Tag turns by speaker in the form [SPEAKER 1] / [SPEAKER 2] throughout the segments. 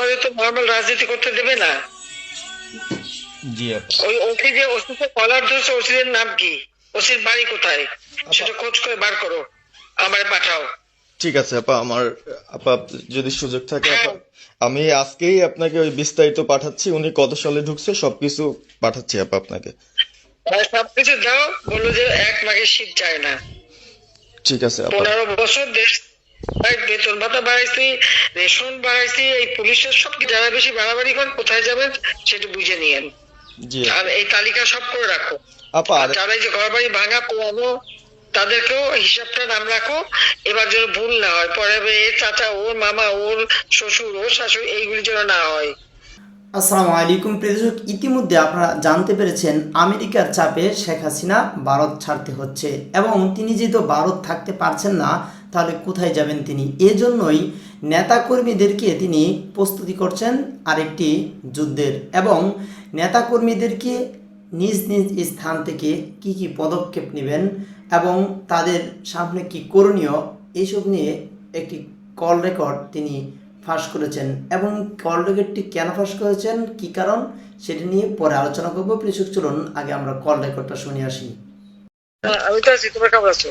[SPEAKER 1] আমাদের তো নর্মাল রাজনীতি করতে দেবে না। ওই ওসি যে কলার ধরছে নাম কি? ওসির বাড়ি কোথায়? সেটা খোঁজ করে বার করো আমারে পাঠাও।
[SPEAKER 2] ঠিক আছে আপা আমার আপা যদি সুযোগ থাকে আপা আমি আজকেই আপনাকে ওই বিস্তারিত পাঠাচ্ছি উনি কত সালে ঢুকছে সবকিছু পাঠাচ্ছি আপা আপনাকে।
[SPEAKER 1] আর সবকিছু দাও বলল যে এক মাঘের শীত যায় না।
[SPEAKER 2] ঠিক আছে আপা।
[SPEAKER 1] পনেরো বছর দেশ বেতন ভাতা বাড়াইছি রেশন বাড়াইছি এই পুলিশের সব যারা বেশি বাড়াবাড়ি করেন কোথায় যাবেন সেটা বুঝে নিয়েন।
[SPEAKER 2] জি।
[SPEAKER 1] আর এই তালিকা সব করে রাখো।
[SPEAKER 2] আপা
[SPEAKER 1] যারা এই যে ঘর বাড়ি ভাঙা পোড়ানো তাদেরকেও হিসাবটা নাম রাখো। এবার যেন ভুল না হয় পরে এর চাচা ওর মামা ওর শ্বশুর ওর শাশুড়ি এইগুলি যেন না হয়।
[SPEAKER 3] আসসালামু আলাইকুম প্রিয়দর্শক ইতিমধ্যে আপনারা জানতে পেরেছেন আমেরিকার চাপে শেখ হাসিনা ভারত ছাড়তে হচ্ছে এবং তিনি যেহেতু ভারত থাকতে পারছেন না তাহলে কোথায় যাবেন তিনি? এজন্যই নেতাকর্মীদেরকে তিনি প্রস্তুতি করছেন আরেকটি যুদ্ধের। এবং নেতাকর্মীদেরকে নিজ নিজ স্থান থেকে কি কি পদক্ষেপ নেবেন এবং তাদের সামনে কি করণীয় এইসব নিয়ে একটি কল রেকর্ড তিনি ফাঁস করেছেন। এবং কল রেকর্ডটি কেন ফাঁস করেছেন? কি কারণ? সেটি নিয়ে পরে আলোচনা করব। প্রিয় চলুন আগে আমরা কল রেকর্ডটা শুনে আসি।
[SPEAKER 1] হ্যাঁ, আমি তো আছি। তোমরা কেমন আছো?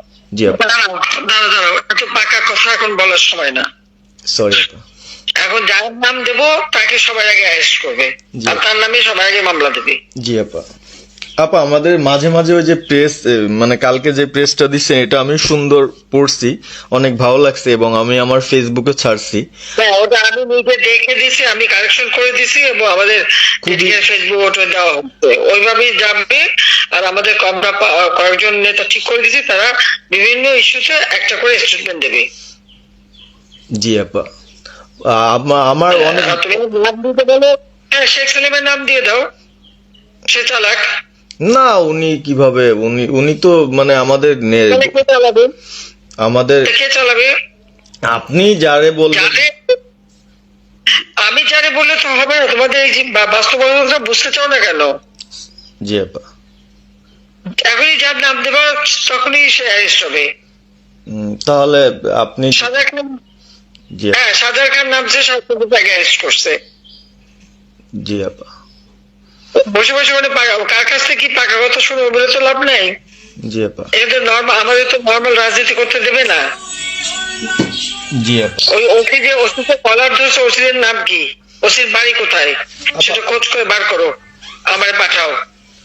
[SPEAKER 2] জি আপা।
[SPEAKER 1] দাঁড়াও দাঁড়াও দাঁড়াও এত পাকা কথা এখন বলার সময় না।
[SPEAKER 2] সরি আপা।
[SPEAKER 1] এখন যার নাম দেব তাকে সবার আগে অ্যারেস্ট করবে। আর তার নামে সবার আগে মামলা দেবে।
[SPEAKER 2] জি আপা। আপা আমাদের মাঝে মাঝে ওই যে প্রেস মানে কালকে যে প্রেসটা দিচ্ছেন এটা আমি সুন্দর পড়ছি অনেক ভালো লাগছে এবং আমি আমার ফেসবুকে ছাড়ছি।
[SPEAKER 1] ওটা আমি নিজে দেখে দিছি আমি কারেকশন করে দিছি এবং আমাদের ফেসবুক ওটা দেওয়া হচ্ছে। ওইভাবেই যাবে। আর আমাদের আমরা কয়েকজন নেতা ঠিক করে দিছি তারা বিভিন্ন ইস্যুতে একটা করে স্টেটমেন্ট দেবে।
[SPEAKER 2] জি আপা। আমার অনেক
[SPEAKER 1] তুমি নাম দিতে বলো। হ্যাঁ শেখ সালিমের নাম দিয়ে দাও। সে চালাক।
[SPEAKER 2] না উনি কীভাবে? উনি উনি তো মানে আমাদের নে-
[SPEAKER 1] কে চালাবে?
[SPEAKER 2] আমাদের
[SPEAKER 1] কে চালাবে?
[SPEAKER 2] আপনি যারে বলবেন
[SPEAKER 1] আমি যারে বললে তো হবে না। তোমাদের এই বাস্তবতা বুঝতে চাও না কেন?
[SPEAKER 2] জি আপা।
[SPEAKER 1] এখনই যার নাম দেবা তখনই সে অ্যারেস্ট হবে।
[SPEAKER 2] তাহলে আপনি
[SPEAKER 1] সাদা খান হ্যাঁ খান নামছে কিন্তু তাকে অ্যারেস্ট করছে।
[SPEAKER 2] জি আপা।
[SPEAKER 1] বসে বসে মানে কার কাছ থেকে কি পাকা কথা শুনে বলে তো লাভ নাই?
[SPEAKER 2] জি আপা।
[SPEAKER 1] এটা নর্মাল আমাদের তো নর্মাল রাজনীতি করতে দেবে না।
[SPEAKER 2] জি আপা।
[SPEAKER 1] ওই ওসি যে ওসিতে কলার ধরছে ওসিদের নাম কি? ওসির বাড়ি কোথায়? সেটা খোঁজ করে বার করো। আমারে পাঠাও।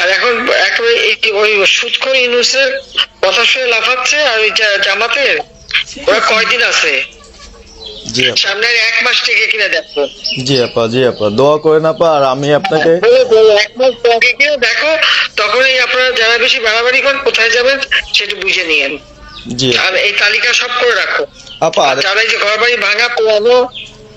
[SPEAKER 1] আর এখন একেবারে ওই সুৎখর ইউনুসের কথা শুনে লাফাচ্ছে আর ওই জামাতের ওরা কয়দিন আছে?
[SPEAKER 2] আপা।
[SPEAKER 1] এক মাস থেকে কিনা দেখো।
[SPEAKER 2] জি আপা জি আপা দোয়া করেন আপা আর আমি আপনাকে
[SPEAKER 1] বলে বলে এক মাস থেকে কিনা দেখো তখনই আপনারা যারা বেশি বাড়াবাড়ি করেন কোথায় যাবেন সেটা বুঝে নিয়েন।
[SPEAKER 2] জি।
[SPEAKER 1] আর এই তালিকা সব করে রাখো।
[SPEAKER 2] আপা
[SPEAKER 1] যারা এই যে ঘর বাড়ি ভাঙা পোড়ানো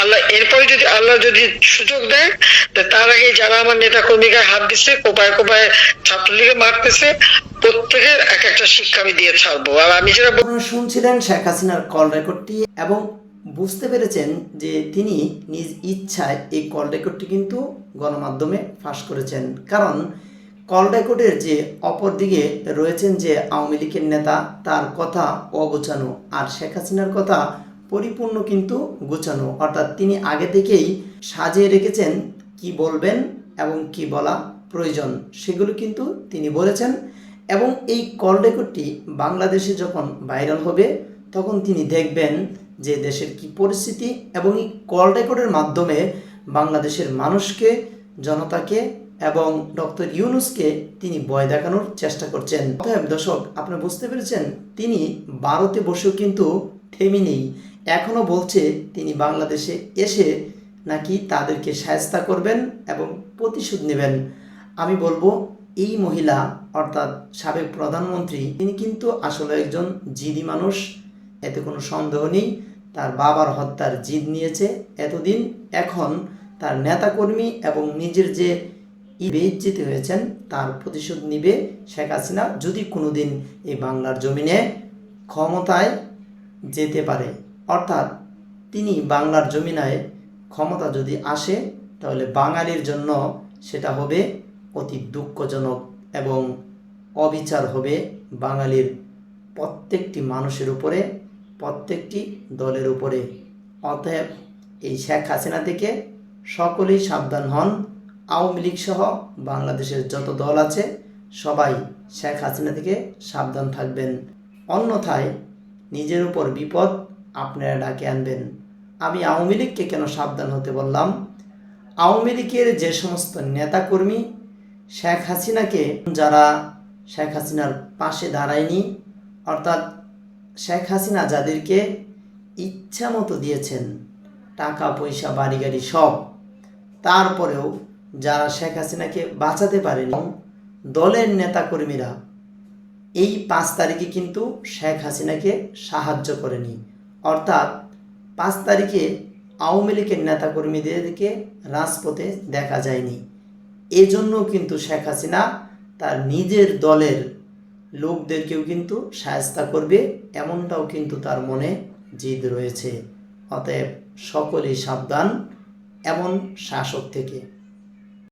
[SPEAKER 1] আল্লাহ, এরপরে যদি আল্লাহ যদি সুযোগ দেয় তার আগে যারা আমার নেতা কর্মীকে হাত দিচ্ছে কোপায় কোপায় ছাত্রলীগে মারতেছে প্রত্যেকের এক একটা শিক্ষা আমি দিয়ে ছাড়বো। আর আমি যেটা
[SPEAKER 3] শুনছিলেন শেখ হাসিনার কল রেকর্ডটি এবং বুঝতে পেরেছেন যে তিনি নিজ ইচ্ছায় এই কল রেকর্ডটি কিন্তু গণমাধ্যমে ফাঁস করেছেন। কারণ কল রেকর্ডের যে অপর দিকে রয়েছেন যে আওয়ামী লীগের নেতা, তার কথা অগোছানো। আর শেখ হাসিনার কথা পরিপূর্ণ কিন্তু গোছানো। অর্থাৎ তিনি আগে থেকেই সাজিয়ে রেখেছেন কি বলবেন এবং কি বলা প্রয়োজন, সেগুলো কিন্তু তিনি বলেছেন। এবং এই কল রেকর্ডটি বাংলাদেশে যখন ভাইরাল হবে, তখন তিনি দেখবেন যে দেশের কি পরিস্থিতি এবং এই কল রেকর্ডের মাধ্যমে বাংলাদেশের মানুষকে, জনতাকে এবং ডক্টর ইউনুসকে তিনি ভয় দেখানোর চেষ্টা করছেন। অতএব দর্শক, আপনি বুঝতে পেরেছেন, তিনি ভারতে বসেও কিন্তু থেমে নেই। এখনও বলছে তিনি বাংলাদেশে এসে নাকি তাদেরকে সায়স্তা করবেন এবং প্রতিশোধ নেবেন। আমি বলব, এই মহিলা, অর্থাৎ সাবেক প্রধানমন্ত্রী, তিনি কিন্তু আসলে একজন জিদি মানুষ। এতে কোনো সন্দেহ নেই, তার বাবার হত্যার জিদ নিয়েছে। এতদিন এখন তার নেতাকর্মী এবং নিজের যে বেইজ্জিত হয়েছেন, তার প্রতিশোধ নিবে শেখ হাসিনা যদি কোনোদিন এই বাংলার জমিনে ক্ষমতায় যেতে পারে। অর্থাৎ তিনি বাংলার জমিনায় ক্ষমতা যদি আসে, তাহলে বাঙালির জন্য সেটা হবে অতি দুঃখজনক এবং অবিচার হবে বাঙালির প্রত্যেকটি মানুষের উপরে, প্রত্যেকটি দলের উপরে। অতএব এই শেখ হাসিনা থেকে সকলেই সাবধান হন। আওয়ামী লীগ সহ বাংলাদেশের যত দল আছে, সবাই শেখ হাসিনা থেকে সাবধান থাকবেন। অন্যথায় নিজের উপর বিপদ আপনারা ডাকে আনবেন। আমি আওয়ামী লীগকে কেন সাবধান হতে বললাম? আওয়ামী লীগের যে সমস্ত নেতাকর্মী, শেখ হাসিনাকে যারা শেখ হাসিনার পাশে দাঁড়ায়নি, অর্থাৎ শেখ হাসিনা যাদেরকে ইচ্ছা মতো দিয়েছেন, টাকা, পয়সা, বাড়ি গাড়ি সব, তারপরেও যারা শেখ হাসিনাকে বাঁচাতে পারেনি, দলের নেতাকর্মীরা এই পাঁচ তারিখে কিন্তু শেখ হাসিনাকে সাহায্য করেনি। অর্থাৎ পাঁচ তারিখে আওয়ামী লীগের নেতাকর্মীদেরকে রাজপথে দেখা যায়নি। এজন্য কিন্তু শেখ হাসিনা তার নিজের দলের লোকদেরকেও কিন্তু সায়স্তা করবে, এমনটাও কিন্তু তার মনে জিদ রয়েছে। অতএব সকলেই সাবধান, এমন শাসক থেকে।